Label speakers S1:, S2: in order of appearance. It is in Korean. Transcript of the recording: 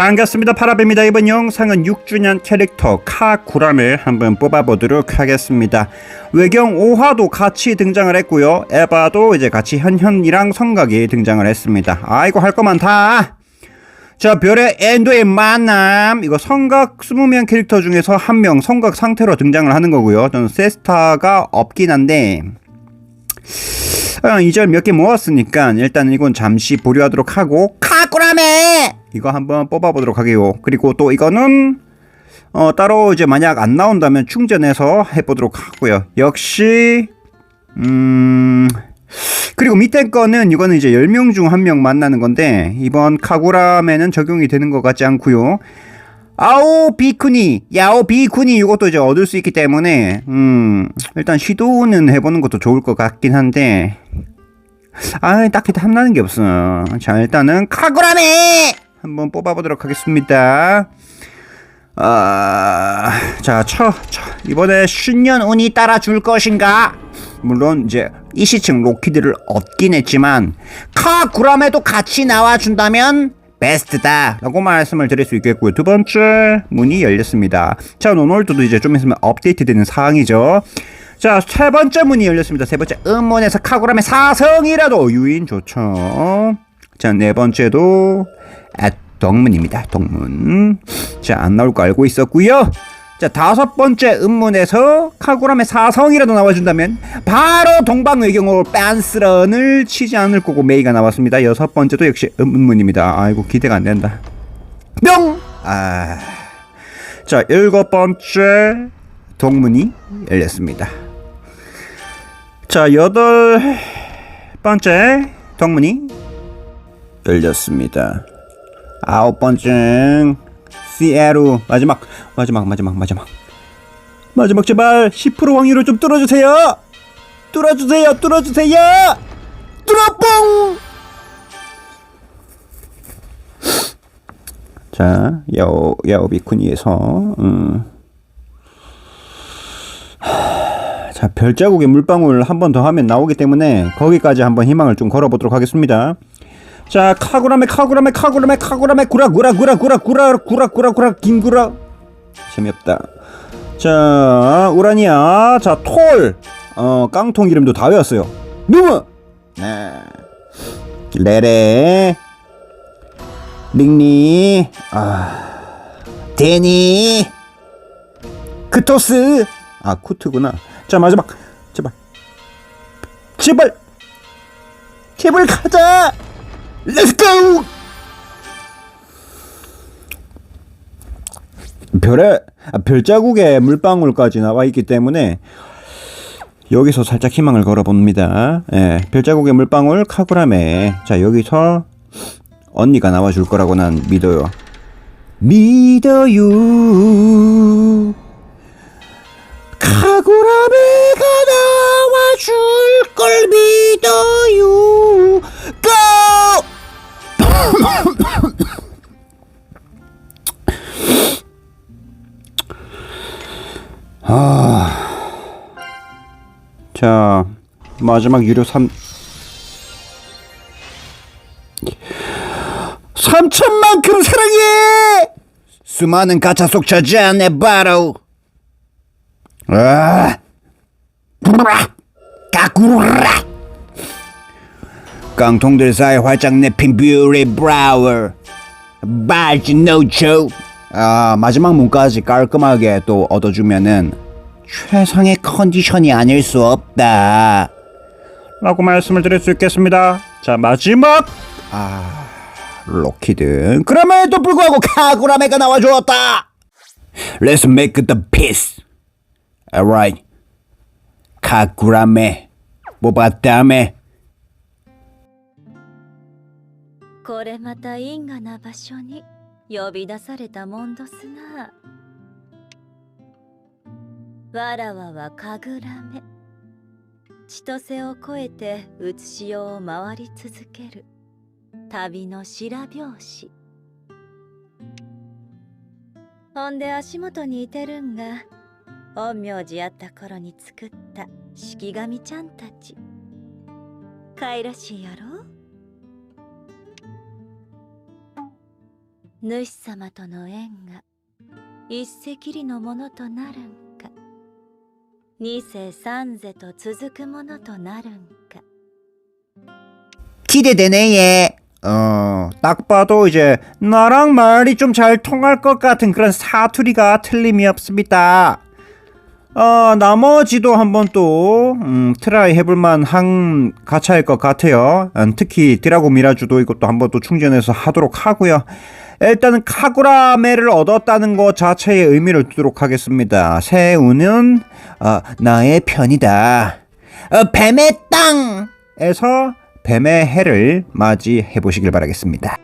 S1: 반갑습니다. 파라베입니다. 이번 영상은 6주년 캐릭터 카구람을 한번 뽑아보도록 하겠습니다. 외경 5화도 같이 등장을 했고요. 에바도 이제 같이 현현이랑 성각이 등장을 했습니다. 아이고 할거 많다. 자 별의 엔도의 만남. 이거 성각 20명 캐릭터 중에서 한 명 성각 상태로 등장을 하는 거고요. 저는 세스타가 없긴 한데. 아, 이절 몇 개 모았으니까 일단 이건 잠시 보류하도록 하고 카꾸라메 이거 한번 뽑아보도록 하게요. 그리고 또 이거는 어, 따로 이제 만약 안 나온다면 충전해서 해보도록 하고요. 역시 음 그리고 밑에 거는 이거는 이제 10명 중 한 명 만나는 건데 이번 카구라메는 적용이 되는 것 같지 않고요. 아오 비쿠니 야오 비쿠니 이것도 이제 얻을 수 있기 때문에 음 일단 시도는 해보는 것도 좋을 것 같긴 한데 아 딱히 탐나는 게 없어. 자 일단은 카구라메! 한번 뽑아보도록 하겠습니다. 아자 쳐, 쳐. 이번에 신년 운이 따라줄 것인가? 물론 이제 이 시층 로키드를 얻긴 했지만 카구라메도 같이 나와준다면 베스트다 라고 말씀을 드릴 수 있겠고요. 두 번째 문이 열렸습니다. 자 오늘도 이제 좀 있으면 업데이트 되는 사항이죠. 자 세 번째 문이 열렸습니다. 세 번째 음문에서 카구람의 사성이라도 유인 좋죠. 자 네 번째도 아, 동문입니다. 동문. 자 안 나올 거 알고 있었고요 자 다섯 번째 음문에서 카구람의 사성이라도 나와준다면 바로 동방 외경으로 빤스런을 치지 않을 거고 메이가 나왔습니다. 여섯 번째도 역시 음문입니다. 아이고 기대가 안 된다. 뿅! 아... 자 일곱 번째 동문이 열렸습니다. 자 여덟 번째 동문이 열렸습니다. 아홉 번째 시에루 마지막 마지막 마지막 마지막. 마지막 제발 10% 확률을 좀 뚫어주세요. 뚫어주세요 뚫어주세요. 뚫어뽕! 자 야오 야오비쿠니에서 음. 하, 자 별자국의 물방울 한 번 더 하면 나오기 때문에 거기까지 한번 희망을 좀 걸어보도록 하겠습니다 자 카구라메 카구라메 카구라메 카구라메 구라 구라 구라 구라 구라 구라 구라 구라 김구라. 재미없다. 자 우라니아. 자톨 어 깡통 이름도 다 외웠어요. 누구 네. 레레. 링리. 아. 데니. 크토스. 아 쿠트구나. 자 마지막. 제발. 제발. 제발 가자 렛츠고! 별에 아, 별자국에 물방울까지 나와 있기 때문에 여기서 살짝 희망을 걸어봅니다. 예, 별자국의 물방울 카구라메. 자 여기서 언니가 나와줄 거라고 난 믿어요. 믿어요. 카구라메가 나와줄 걸 믿 아. 자, 마지막 유료 3 3천만큼 사랑해! 수많은 가차 속 저지한 내 바로 아! 까꾸라! 깡통들 사이 활짝 내핀 뷰리 브라워 발지 노초 아 마지막 문까지 깔끔하게 또 얻어주면은 최상의 컨디션이 아닐 수 없다 라고 말씀을 드릴 수 있겠습니다 자 마지막 아 로키드 그럼에도 불구하고 카구라메가 나와주었다 Let's make the peace Alright 카구라메 뽑았다메
S2: これまた因果な場所に呼び出されたもんどすな わらわは神楽目。千歳を越えて写しよを回り続ける。旅の白拍子。ほんで足元にいてるんが陰陽師やった頃に作った式神ちゃんたち。かいらしいやろ？主様との縁が一世きりのものとなるん。二世三世と続くものとなるんか
S1: 기대되네 얘. 어, 딱 봐도 이제 나랑 말이 좀 잘 통할 것 같은 그런 사투리가 틀림이 없습니다. 어, 나머지도 한번 또 음, 트라이 해볼만 한 가차일 것 같아요. 음, 특히 디라고 미라주도 이것도 한번 또 충전해서 하도록 하고요. 일단은 카구라메를 얻었다는 것 자체의 의미를 두도록 하겠습니다. 새우는 어, 나의 편이다. 어, 뱀의 땅에서 뱀의 해를 맞이해 보시길 바라겠습니다.